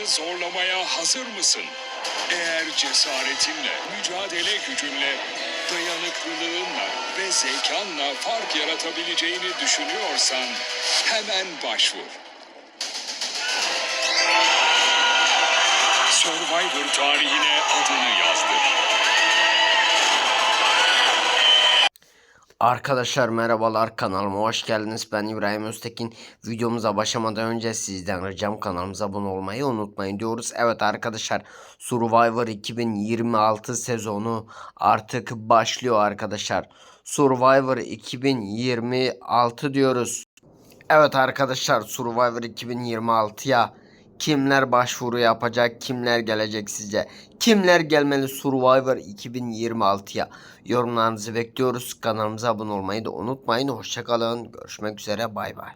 sınırlarını zorlamaya hazır mısın? Eğer cesaretinle, mücadele gücünle, dayanıklılığınla ve zekanla fark yaratabileceğini düşünüyorsan hemen başvur. Survivor tarihine adını yazdır. Arkadaşlar merhabalar kanalıma hoş geldiniz. Ben İbrahim Öztekin. Videomuza başlamadan önce sizden ricam kanalımıza abone olmayı unutmayın diyoruz. Evet arkadaşlar Survivor 2026 sezonu artık başlıyor arkadaşlar. Survivor 2026 diyoruz. Evet arkadaşlar Survivor 2026'ya kimler başvuru yapacak, kimler gelecek sizce? Kimler gelmeli Survivor 2026'ya? Yorumlarınızı bekliyoruz. Kanalımıza abone olmayı da unutmayın. Hoşçakalın. Görüşmek üzere. Bay bay.